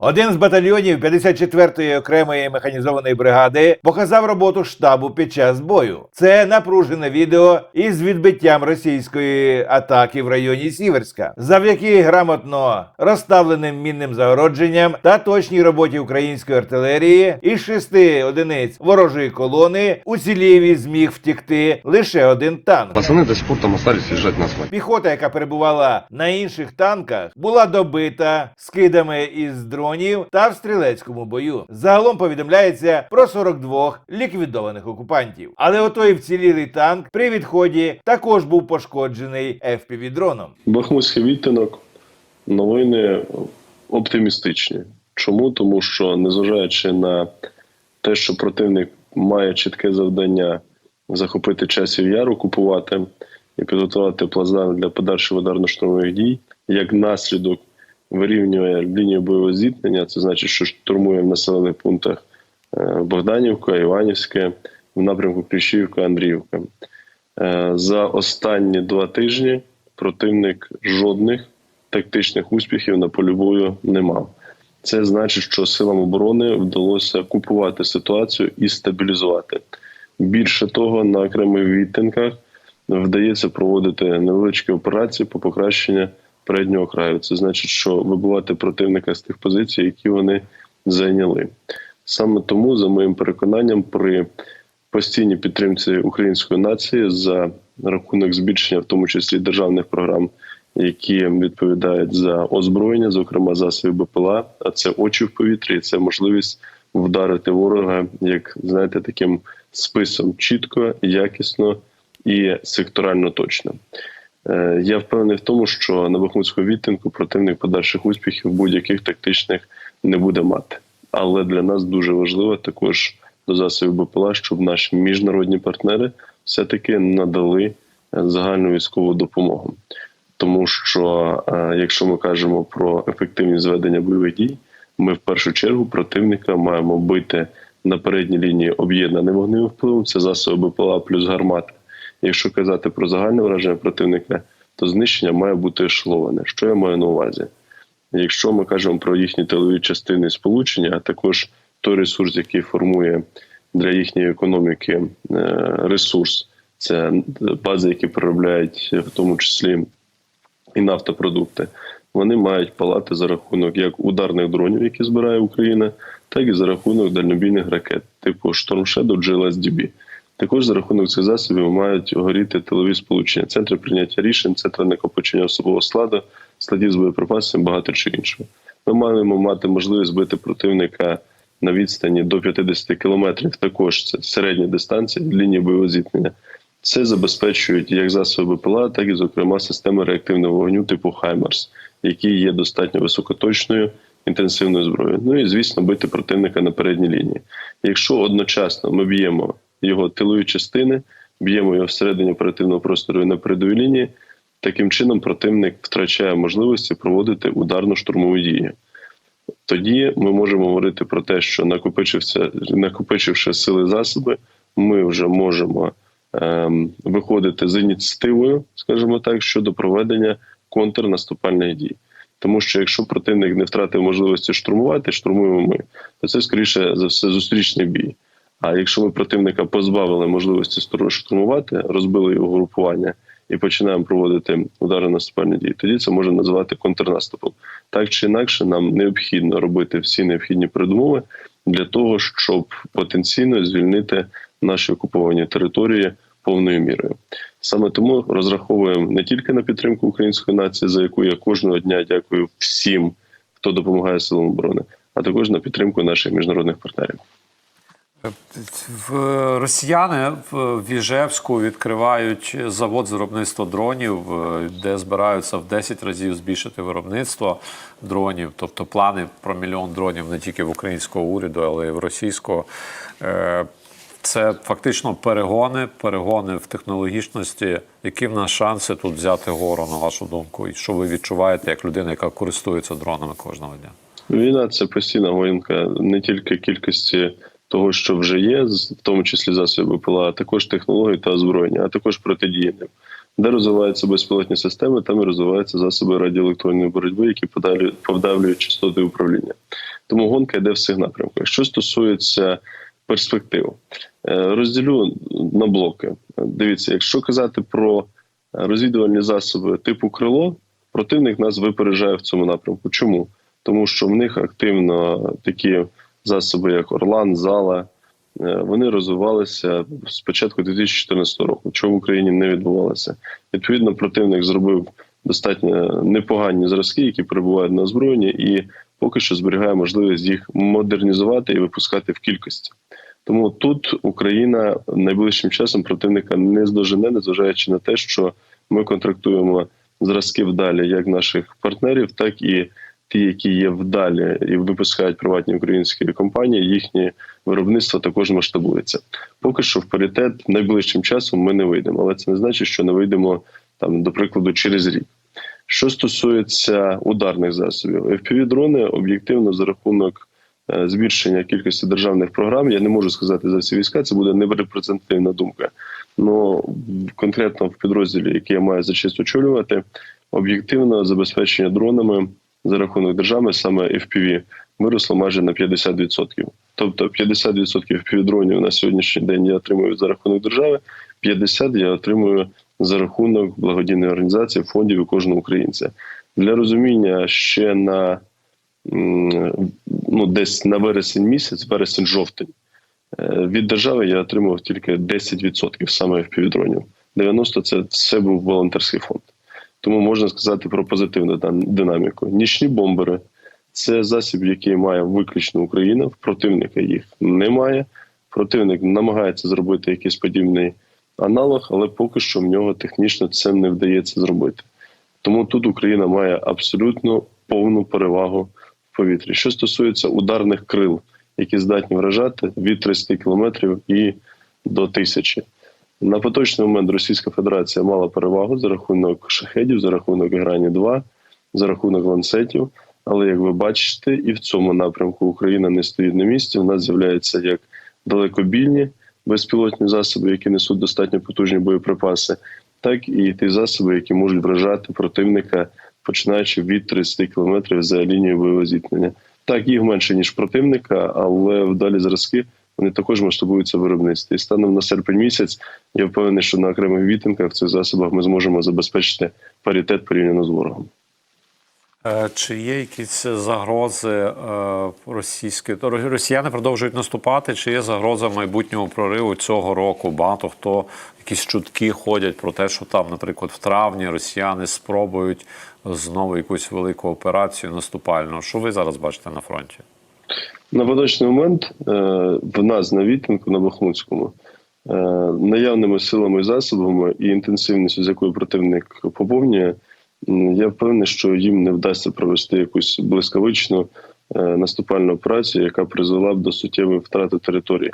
Один з батальйонів 54-ї окремої механізованої бригади показав роботу штабу під час бою. Це напружене відео із відбиттям російської атаки в районі Сіверська. Завдяки грамотно розставленим мінним загородженням та точній роботі української артилерії із шести одиниць ворожої колони уцілів і зміг втікти лише один танк. Пацаны до сих пор там остались лежать на асфальте. Піхота, яка перебувала на інших танках, була добита скидами із дронів та в стрілецькому бою. Загалом повідомляється про 42 ліквідованих окупантів. Але отой вцілілий танк при відході також був пошкоджений FPV-дроном. Бахмутський відтинок новини оптимістичні. Чому? Тому що, незважаючи на те, що противник має чітке завдання захопити часів яр, окупувати і підготувати плацдарм для подальших ударно-штурмових дій, як наслідок вирівнює лінію бойового зіткнення, це значить, що штурмує в населених пунктах е, Богданівка, Іванівське, в напрямку Кліщівка, Андріївка. Е, За останні два тижні противник жодних тактичних успіхів на полі бою не мав. Це значить, що силам оборони вдалося купувати ситуацію і стабілізувати. Більше того, на окремих відтинках вдається проводити невеличкі операції по покращенню переднього краю. Це значить, що вибивати противника з тих позицій, які вони зайняли. Саме тому, за моїм переконанням, при постійній підтримці української нації за рахунок збільшення, в тому числі державних програм, які відповідають за озброєння, зокрема засоби БПЛА, а це очі в повітрі, і це можливість вдарити ворога, як знаєте, таким списом чітко, якісно і секторально точно. Е, Я впевнений в тому, що на Бахмутському відтинку противник подальших успіхів будь-яких тактичних не буде мати. Але для нас дуже важливо також до засобів БПЛА, щоб наші міжнародні партнери все-таки надали е, загальну військову допомогу. Тому що е, якщо ми кажемо про ефективність зведення бойових дій, ми в першу чергу противника маємо бити на передній лінії об'єднаним вогневим впливом. Це засоби БПЛА плюс гармати. Якщо казати про загальне враження противника, то знищення має бути ешеловане. Що я маю на увазі? Якщо ми кажемо про їхні тилові частини сполучення, а також той ресурс, який формує для їхньої економіки е, ресурс, це бази, які переробляють в тому числі і нафтопродукти, вони мають палати за рахунок як ударних дронів, які збирає Україна, так і за рахунок дальнобійних ракет, типу Storm Shadow, GLSDB. Також за рахунок цих засобів мають горіти тилові сполучення, центри прийняття рішень, центри накопичення особового складу, складів з боєприпасами, багато чи іншого. Ми маємо мати можливість бити противника на відстані до 50 кілометрів. Також це середня дистанція від лінії бойового зіткнення. Це забезпечують як засоби ПЛА, так і, зокрема, системи реактивного вогню типу Хаймерс, які є достатньо високоточною інтенсивною зброєю. Ну і звісно, бити противника на передній лінії. Якщо одночасно ми б'ємо його тилові частини, б'ємо його всередині оперативного простору і на передовій лінії, таким чином противник втрачає можливості проводити ударно-штурмові дії. Тоді ми можемо говорити про те, що накопичився, накопичивши сили засоби, ми вже можемо ем, виходити з ініціативою, скажімо так, щодо проведення контрнаступальних дій. Тому що якщо противник не втратив можливості штурмувати, штурмуємо ми, то це скоріше за все зустрічний бій. А якщо ми противника позбавили можливості штурмувати, розбили його групування і починаємо проводити удари наступальні дії, тоді це можна називати контрнаступом. Так чи інакше, нам необхідно робити всі необхідні передумови для того, щоб потенційно звільнити наші окуповані території повною мірою. Саме тому розраховуємо не тільки на підтримку української нації, за яку я кожного дня дякую всім, хто допомагає силам оборони, а також на підтримку наших міжнародних партнерів. Росіяни в Віжевську відкривають завод з виробництва дронів, е, де збираються в 10 разів збільшити виробництво дронів. Тобто плани про мільйон дронів не тільки в українського уряду, але й в російського. Е, Це фактично перегони, перегони в технологічності. Які в нас шанси тут взяти гору, на вашу думку? І що ви відчуваєте як людина, яка користується дронами кожного дня? Війна це постійна гонка не тільки кількості того, що вже є, в тому числі засоби ПЛА, а також технологій та озброєння, а також протидії. Де розвиваються безпілотні системи, там і розвиваються засоби радіоелектронної боротьби, які подавлюють, частоти управління. Тому гонка йде в цих напрямках. Що стосується перспектив, Е, розділю на блоки. Дивіться, якщо казати про розвідувальні засоби типу крило, противник нас випереджає в цьому напрямку. Чому? Тому що в них активно такі засоби, як Орлан, Зала, е, вони розвивалися з початку 2014 року, чого в Україні не відбувалося. Відповідно, противник зробив достатньо непогані зразки, які перебувають на озброєнні, і поки що зберігає можливість їх модернізувати і випускати в кількості. Тому тут Україна найближчим часом противника не здожене, незважаючи на те, що ми контрактуємо зразки вдалі як наших партнерів, так і ті, які є вдалі і випускають приватні українські компанії, їхнє виробництво також масштабується. Поки що в паритет найближчим часом ми не вийдемо, але це не значить, що не вийдемо там, до прикладу, через рік. Що стосується ударних засобів, fpv дрони об'єктивно за рахунок е, збільшення кількості державних програм. Я не можу сказати за всі війська, це буде нерепрезентативна думка. Ну конкретно в підрозділі, який я маю за честь очолювати, об'єктивно забезпечення дронами за рахунок держави, саме FPV, виросло майже на 50%. Тобто 50% FPV дронів на сьогоднішній день я отримую за рахунок держави, 50% я отримую за рахунок благодійної організації, фондів і кожного українця. Для розуміння ще на ну, десь на вересень місяць, вересень-жовтень, е, від держави я отримував тільки 10% саме впівдронів. 90% це був волонтерський фонд. Тому можна сказати про позитивну динаміку. Нічні бомбери це засіб, який має виключно Україна. В противника їх немає. Противник намагається зробити якийсь подібний аналог, але поки що в нього технічно це не вдається зробити. Тому тут Україна має абсолютно повну перевагу в повітрі. Що стосується ударних крил, які здатні вражати від 30 кілометрів і до тисячі. На поточний момент Російська Федерація мала перевагу за рахунок шахедів, за рахунок грані 2 за рахунок ланцетів. Але як ви бачите, і в цьому напрямку Україна не стоїть на місці. У нас з'являються як далекобільні безпілотні засоби, які несуть достатньо потужні боєприпаси, так і ті засоби, які можуть вражати противника, починаючи від 30 кілометрів за лінією бойового зіткнення. Так, їх менше ніж противника, але вдалі зразки вони також масштабуються в виробництві. І станом на серпень місяць я впевнений, що на окремих відтинках в цих засобах ми зможемо забезпечити паритет порівняно з ворогом. Е, Чи є якісь загрози е, російські? Росіяни продовжують наступати. Чи є загроза майбутнього прориву цього року? Багато хто якісь чутки ходять про те, що там, наприклад, в травні росіяни спробують знову якусь велику операцію наступальну. Що ви зараз бачите на фронті? На поточний момент е, в нас на відтинку на Бахмутському е, наявними силами і засобами і інтенсивністю, з якою противник поповнює, я впевнений, що їм не вдасться провести якусь блискавичну е, наступальну операцію, яка призвела б до суттєвої втрати території.